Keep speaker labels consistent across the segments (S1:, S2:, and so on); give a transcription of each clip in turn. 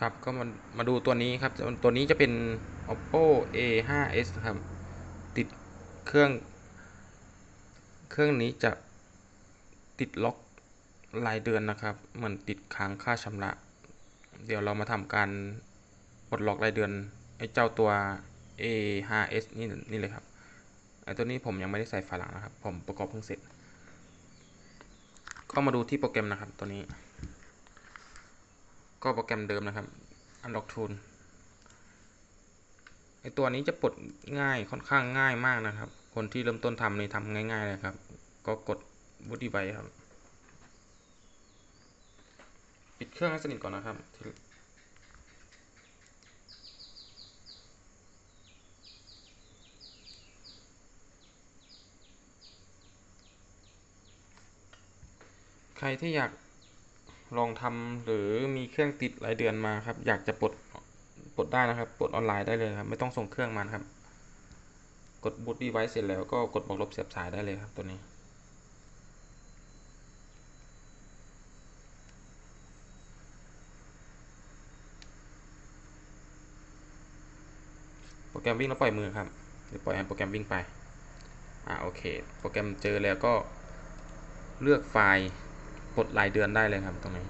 S1: ครับก็มามาดูตัวนี้ครับ ตัวนี้จะเป็น oppo a 5 s ครับ ติดเครื่อง เครื่องนี้จะติดล็อกรายเดือนนะครับ เหมือนติดค้างค่าชำระ เดี๋ยวเรามาทำการปลดล็อกรายเดือนไอ้เจ้าตัว a 5 s นี่นี่เลยครับไอ้ตัวนี้ผมยังไม่ได้ใส่ฝาหลังนะครับ ผมประกอบเพิ่งเสร็จ ก็มาดูที่โปรแกรมนะครับตัวนี้ ก็โปรแกรมเดิมนะครับ Unlock Tool ไอตัวนี้จะปลดง่ายค่อนข้างง่ายมากนะครับ คนที่เริ่มต้นทำนี่ทำง่ายๆเลยครับ ก็กด Boot Device ครับ ปิดเครื่องให้สนิทก่อนนะครับใครที่อยาก ลองทำหรือมีเครื่องติดรายเดือนมาครับ อยากจะปลดปลดได้นะครับปลดออนไลน์ได้เลยครับ ไม่ต้องส่งเครื่องมาครับ กดบูตดีไวซ์เสร็จแล้วก็กดบอกลบเสียบสายได้เลยครับตัวนี้ โปรแกรมวิ่งแล้วปล่อยมือครับเดี๋ยวปล่อยให้โปรแกรมวิ่งไปอ่าโอเค โปรแกรมเจอแล้วก็เลือกไฟล์ ปลดรายเดือนได้เลยครับตรงนี้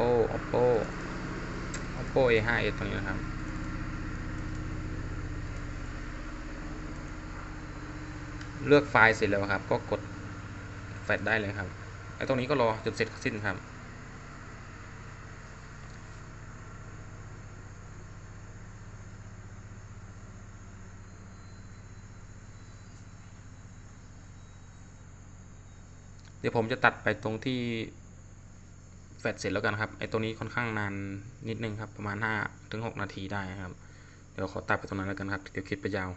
S1: oppo oppo oppo a 5 s ตรงนี้นะครับเลือกไฟล์เสร็จแล้วครับ ก็กดแฟลชได้เลยครับไอ้ตรงนี้ก็รอจนเสร็จสิ้นครับ เดี๋ยวผมจะตัดไปตรงที่แฟดเสร็จแล้วกันครับไอ้ตรงนี้ค่อนข้างนานนิดนึงครับประมาณ5ถึง6นาทีได้ครับ เดี๋ยวขอตัดไปตรงนั้นแล้วกันครับเดี๋ยวคลิปไปยาว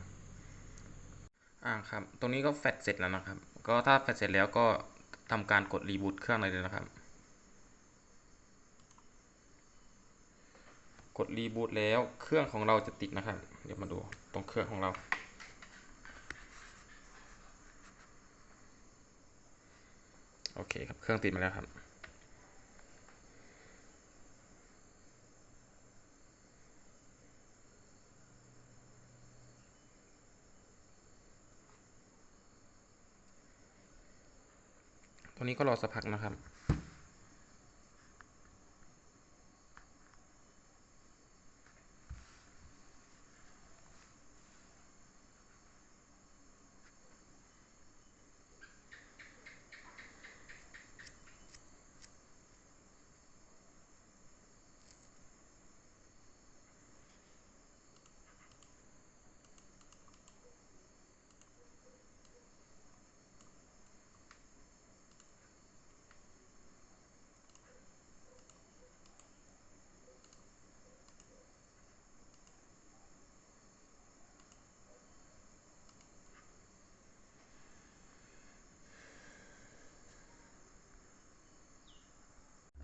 S1: อ่าครับตรงนี้ก็แฟดเสร็จแล้วนะครับ ก็ถ้าแฟดเสร็จแล้วก็ทำการกดรีบูตเครื่องเลยนะครับ กดรีบูตแล้วเครื่องของเราจะติดนะครับ เดี๋ยวมาดูตรงเครื่องของเรา โอ เคครับ เครื่องติดมาแล้วครับ ตัวนี้ก็รอสักพักนะครับ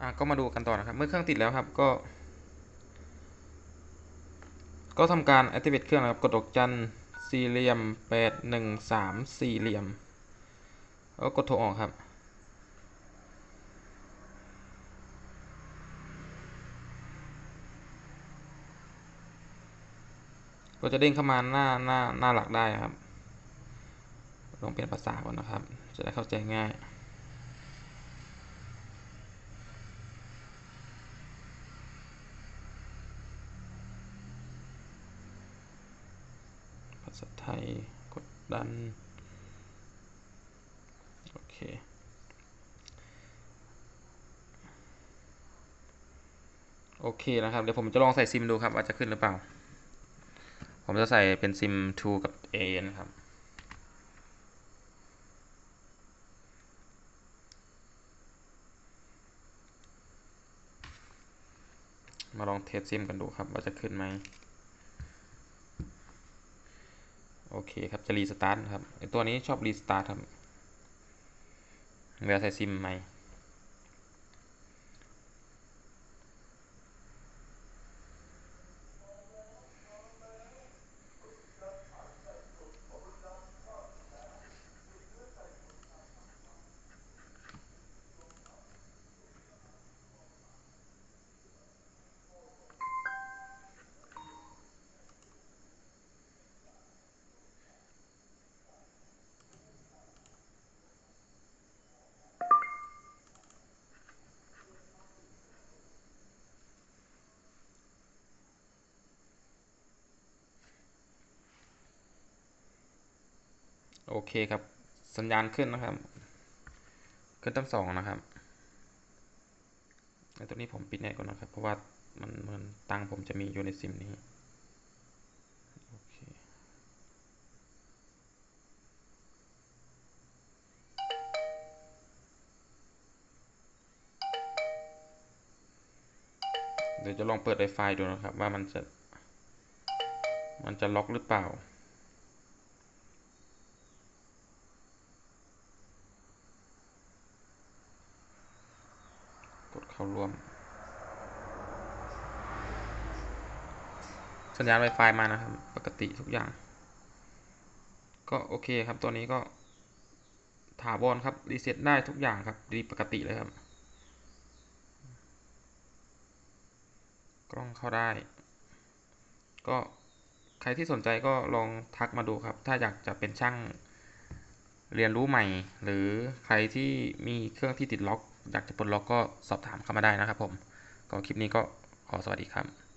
S1: อะก็มาดูกันต่อนะครับ เมื่อเครื่องติดแล้วครับก็ ก็ทำการ activate เครื่องนะครับ กดดอกจันสี่เหลี่ยมแปดหนึ่งสามสี่เหลี่ยมแล้วกดโทรออกครับ ก็จะเด้งเข้ามาหน้าหน้าหน้าหลักได้ครับ ลองเปลี่ยนภาษาก่อนนะครับ จะได้เข้าใจง่าย ษาไทยกดดัน โอเค โอเคนะครับ เดี๋ยวผมจะลองใส่ซิมดูครับว่าจะขึ้นหรือเปล่า ผมจะใส่เป็นซิม 2 กับ A นะครับมาลองเทสซิมกันดูครับว่าจะขึ้นไหม โอ เคครับจะรีสตาร์ทครับไอตัวนี้ชอบรีสตาร์ทครับเวลาใส่ซิมใหม่ โอเคครับ สัญญาณขึ้นนะครับ ขึ้นตั้งสองนะครับแล้วตัวนี้ผมปิดแน่ก่อนนะครับ เพราะว่ามันเหมือนตังผมจะมีอยู่ในซิมนี้โอเคเดี๋ยวจะลองเปิด Wi-Fi ดูนะครับ ว่ามันจะ มันจะล็อกหรือเปล่า เข้าร่วม สัญญาณ Wi-Fi มานะครับ ปกติทุกอย่าง ก็โอเคครับ ตัวนี้ก็ถาวรครับ รีเซ็ตได้ทุกอย่างครับ ดีปกติเลยครับ กล้องเข้าได้ ก็ใครที่สนใจก็ลองทักมาดูครับ ถ้าอยากจะเป็นช่างเรียนรู้ใหม่ หรือใครที่มีเครื่องที่ติดล็อก อยากจะปลดล็อกก็สอบถามเข้ามาได้นะครับผม ก็คลิปนี้ก็ขอสวัสดีครับ